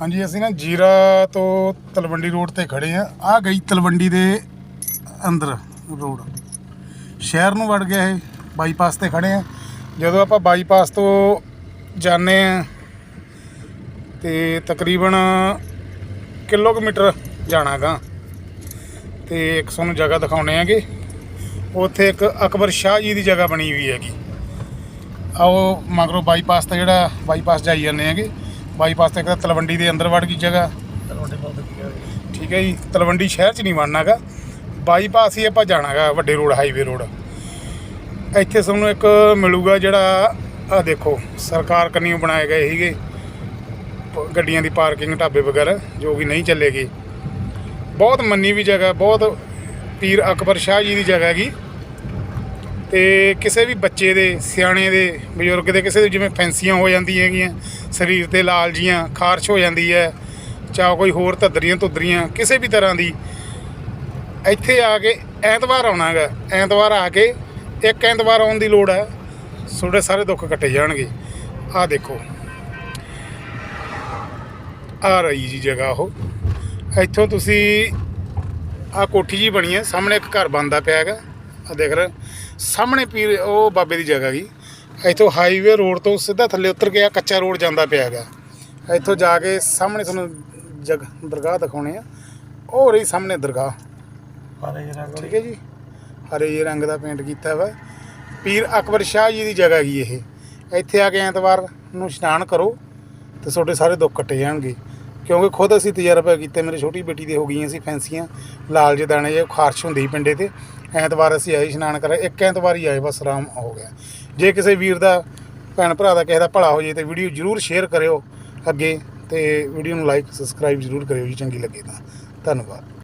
ਹਾਂਜੀ, ਅਸੀਂ ਨਾ ਜੀਰਾ ਤੋਂ ਤਲਵੰਡੀ ਰੋਡ ਤੇ ਖੜੇ ਆ ਆ ਗਈ ਤਲਵੰਡੀ ਦੇ ਅੰਦਰ ਰੋਡ। ਸ਼ਹਿਰ ਨੂੰ ਵੜ ਗਿਆ ਇਹ ਬਾਈਪਾਸ ਤੇ ਖੜੇ ਆ ਜਦੋਂ ਆਪਾਂ ਬਾਈਪਾਸ ਤੋਂ ਜਾਂਦੇ ਆ ਤੇ ਤਕਰੀਬਨ ਕਿਲੋਮੀਟਰ ਜਾਣਾਗਾ ਤੇ ਇੱਕ ਤੁਹਾਨੂੰ ਜਗ੍ਹਾ ਦਿਖਾਉਣੇ ਆਗੇ। ਉੱਥੇ ਇੱਕ ਅਕਬਰ ਸ਼ਾਹ ਜੀ ਦੀ ਜਗ੍ਹਾ ਬਣੀ ਹੋਈ ਹੈਗੀ। ਆਓ ਮਗਰੋਂ ਬਾਈਪਾਸ ਤੇ ਜਿਹੜਾ ਬਾਈਪਾਸ ਜਾਈ ਜਾਂਦੇ ਹੈਗੇ। ਬਾਈਪਾਸ ਤੇ ਇੱਕ ਤਾਂ ਤਲਵੰਡੀ ਦੇ ਅੰਦਰ ਵੜ ਗਈ ਜਗ੍ਹਾ। ਠੀਕ ਹੈ ਜੀ ਤਲਵੰਡੀ ਸ਼ਹਿਰ ਚ ਨਹੀਂ ਵੜਨਾਗਾ। ਬਾਈਪਾਸ ਹੀ ਆਪਾਂ ਜਾਣਾਗਾ ਵੱਡੇ ਰੋਡ ਹਾਈਵੇ ਰੋਡ। ਇੱਥੇ ਤੁਹਾਨੂੰ ਇੱਕ ਮਿਲੂਗਾ ਜਿਹੜਾ ਆ ਦੇਖੋ ਸਰਕਾਰ ਕੰਨਿਓ ਬਣਾਏ ਗਏ ਸੀਗੇ। ਗੱਡੀਆਂ ਦੀ ਪਾਰਕਿੰਗ ਢਾਬੇ ਵਗੈਰਾ ਜੋ ਕਿ ਨਹੀਂ ਚੱਲੇਗੀ। ਬਹੁਤ ਮੰਨੀ ਵੀ ਜਗ੍ਹਾ ਬਹੁਤ ਪੀਰ ਅਕਬਰ ਸ਼ਾਹ ਜੀ ਦੀ ਜਗ੍ਹਾ ਹੈਗੀ। ਤੇ ਕਿਸੇ ਵੀ ਬੱਚੇ ਦੇ, ਸਿਆਣੇ ਦੇ, ਬਜ਼ੁਰਗ ਦੇ, ਕਿਸੇ ਦੇ ਜਿਵੇਂ ਫੈਂਸੀਆਂ ਹੋ ਜਾਂਦੀਆਂ ਹੈਗੀਆਂ, ਸਰੀਰ ਤੇ ਲਾਲ ਜੀਆਂ, ਖਾਰਸ਼ ਹੋ ਜਾਂਦੀ ਹੈ ਚਾਹ ਕੋਈ ਹੋਰ ਧੱਦਰੀਆਂ ਧੁੱਦਰੀਆਂ, ਕਿਸੇ ਵੀ ਤਰ੍ਹਾਂ ਦੀ, ਇੱਥੇ ਆ ਕੇ ਐਤਵਾਰ ਆਉਣਾ ਹੈਗਾ। ਐਤਵਾਰ ਆ ਕੇ ਇੱਕ ਐਤਵਾਰ ਆਉਣ ਦੀ ਲੋੜ ਹੈ। ਤੁਹਾਡੇ ਸਾਰੇ ਦੁੱਖ ਕੱਟੇ ਜਾਣਗੇ। ਆਹ ਦੇਖੋ। ਆ ਰਹੀ ਜੀ ਜਗ੍ਹਾ ਉਹ। ਇੱਥੋਂ ਤੁਸੀਂ ਆ ਕੋਠੀ ਜੀ ਬਣੀ ਹੈ, ਸਾਹਮਣੇ ਇੱਕ ਘਰ ਬਣਦਾ ਪਿਆ ਹੈਗਾ। ਆ ਦੇਖ ਰਹੇ? ਸਾਹਮਣੇ ਪੀਰ ਉਹ ਬਾਬੇ ਦੀ ਜਗ੍ਹਾ ਗਈ ਇੱਥੋਂ ਹਾਈਵੇ ਰੋਡ ਤੋਂ ਸਿੱਧਾ ਥੱਲੇ ਉਤਰ ਕੇ ਆ ਕੱਚਾ ਰੋਡ ਜਾਂਦਾ ਪਿਆ ਹੈਗਾ। ਇੱਥੋਂ ਜਾ ਕੇ ਸਾਹਮਣੇ ਤੁਹਾਨੂੰ ਜਗ ਦਰਗਾਹ ਦਿਖਾਉਣੇ ਆ। ਉਹ ਰਹੀ ਸਾਹਮਣੇ ਦਰਗਾਹ। ਠੀਕ ਹੈ ਜੀ? ਹਰੇ ਜਿਹੇ ਰੰਗ ਦਾ ਪੇਂਟ ਕੀਤਾ ਵਾ। ਪੀਰ ਅਕਬਰ ਸ਼ਾਹ ਜੀ ਦੀ ਜਗ੍ਹਾ ਹੈਗੀ ਇਹ। ਇੱਥੇ ਆ ਕੇ ਐਤਵਾਰ ਨੂੰ ਇਸ਼ਨਾਨ ਕਰੋ ਤੇ ਤੁਹਾਡੇ ਸਾਰੇ ਦੁੱਖ ਕੱਟੇ ਜਾਣਗੇ। ਕਿਉਂਕਿ ਖੁਦ ਅਸੀਂ ਤਜਰਬਾ ਕੀਤਾ, ਮੇਰੇ ਛੋਟੀ ਬੇਟੀ ਦੇ ਹੋ ਗਈਆਂ ਸੀ ਫੈਂਸੀਆਂ, ਲਾਲ ਜਿਹੇ ਦਾਣੇ ਜੇ ਖਾਰਸ਼ ਹੁੰਦੀ ਸੀ ਪਿੰਡੇ ਤੇ। ਐਤਵਾਰ ਅਸੀਂ ਆਏ ਇਸ਼ਨਾਨ ਕਰਾ ਇੱਕ ਐਤਵਾਰ ਹੀ ਆਏ, ਬਸ ਆਰਾਮ ਹੋ ਗਿਆ। ਜੇ ਕਿਸੇ ਵੀਰ ਦਾ, ਭੈਣ ਭਰਾ ਦਾ ਕਿਸੇ ਦਾ ਭਲਾ ਹੋ ਜੇ ਤੇ ਵੀਡੀਓ ਜਰੂਰ ਸ਼ੇਅਰ ਕਰਿਓ ਅੱਗੇ ਤੇ ਵੀਡੀਓ ਨੂੰ ਲਾਈਕ, ਸਬਸਕ੍ਰਾਈਬ ਜਰੂਰ ਕਰਿਓ ਜੀ, ਚੰਗੀ ਲੱਗੇ ਤਾਂ। ਧੰਨਵਾਦ।